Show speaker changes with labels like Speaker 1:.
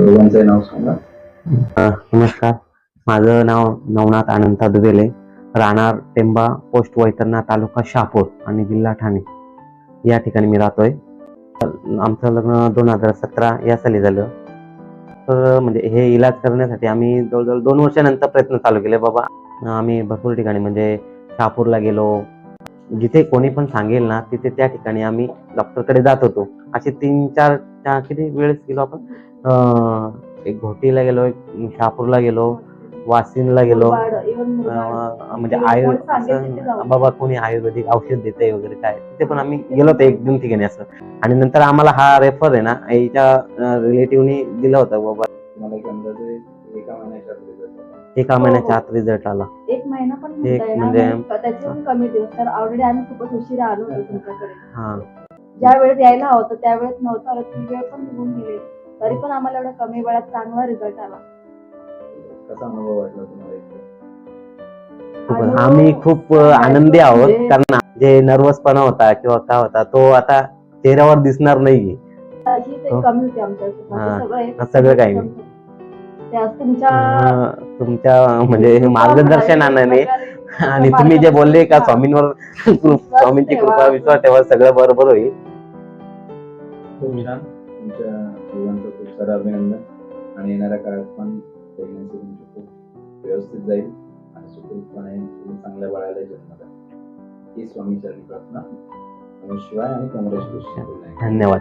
Speaker 1: दोघांचं नाव सांगा.
Speaker 2: अ, नमस्कार. माझं नाव नवनाथ अनंत दुबेले. राहणार टेंबा पोस्ट वैतरणा तालुका शहापूर आणि जिल्हा ठाणे. या ठिकाणी मी राहतोय. आमचं लग्न दोन हजार सतरा या साली झालं. तर म्हणजे हे इलाज करण्यासाठी आम्ही जवळजवळ दोन वर्षानंतर प्रयत्न चालू केले. बाबा आम्ही भरपूर ठिकाणी म्हणजे शहापूरला गेलो. जिथे कोणी पण सांगेल ना तिथे त्या ठिकाणी आम्ही डॉक्टरकडे जात होतो. असे तीन चार चार किती वेळेस गेलो आपण? एक घोटीला गेलो एक शहापूरला गेलो वासिनला गेलो. म्हणजे आयु असं बाबा कोणी आयुर्वेदिक औषध देते वगैरे काय? तिथे पण आम्ही गेलो होतो एक दोन ठिकाणी असं. आणि नंतर आम्हाला हा रेफर आहे ना याच्या रिलेटिव्हनी दिला होता बाबा.
Speaker 1: तुम्हाला एक महिन्याच्या आत result आला.
Speaker 2: एका महिन्याच्या आत रिझल्ट आला.
Speaker 3: एक महिना पण
Speaker 2: एक म्हणजे-
Speaker 3: कमी दिवस. तर ऑलरेडी आम्ही खूपच उशिरा आलो होतो तुमच्याकडे.
Speaker 2: हा.
Speaker 3: ज्या वेळेस यायला हवं त्यावेळेस नव्हतं ती वेळ पण निघून गेली. तरी पण आम्हाला एवढ्या कमी वेळात चांगला रिझल्ट आला.
Speaker 1: कसा अनुभव वाटला तुम्हाला
Speaker 2: आम्ही खूप आनंदी आहोत
Speaker 3: म्हणजे-
Speaker 2: कारण जे नर्वसपणा होता किंवा काय होता तो आता चेहऱ्यावर दिसणार नाहीये.
Speaker 3: एक
Speaker 2: हो.
Speaker 3: कमी होती आमच्या आयुष्यात.
Speaker 2: हा.
Speaker 3: बाकी सगळं एक
Speaker 2: सगळं काही नाही.
Speaker 3: ते आज तुमच्या
Speaker 2: अं, तुमच्या म्हणजे मार्गदर्शनाने आणि तुम्ही जे बोलले का स्वामींवर स्वामींची कृपा विश्वास ठेवा सगळं बरोबर होईल.
Speaker 1: खूप छान तुमच्या दोघांचं खूप सारं अभिनंदन. आणि येणाऱ्या काळात पण प्रेग्नन्सी तुमची खूप व्यवस्थित जाईल आणि सुखरूपपणे तुम्ही चांगल्या बाळाला जन्म द्या ही स्वामी चरणी प्रार्थना शिवाय आणि काँग्रेस
Speaker 2: धन्यवाद.